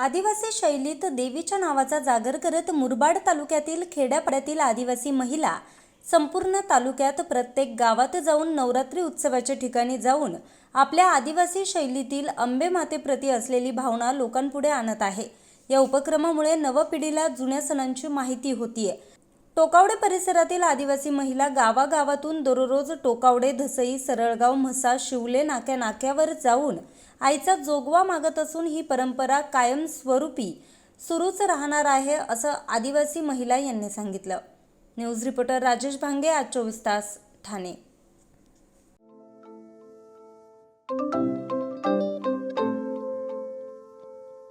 आदिवासी शैलीत देवीच्या नावाचा जागर करत मुरबाड तालुक्यातील खेड्यापाड्यातील आदिवासी महिला संपूर्ण तालुक्यात प्रत्येक गावात जाऊन नवरात्री उत्सवाच्या ठिकाणी जाऊन आपल्या आदिवासी शैलीतील अंबे मातेप्रती असलेली भावना लोकांपुढे आणत आहे. या उपक्रमामुळे नवपिढीला जुन्या सणांची माहिती होतीये. टोकावडे परिसरातील आदिवासी महिला गावागावातून दररोज टोकावडे धसई सरळगाव म्हसा शिवले नाक्या नाक्यावर जाऊन आईचा जोगवा मागत असून ही परंपरा कायमस्वरूपी सुरूच राहणार आहे असं आदिवासी महिला यांनी सांगितलं. न्यूज रिपोर्टर राजेश भांगे आज चोवीस तास ठाणे.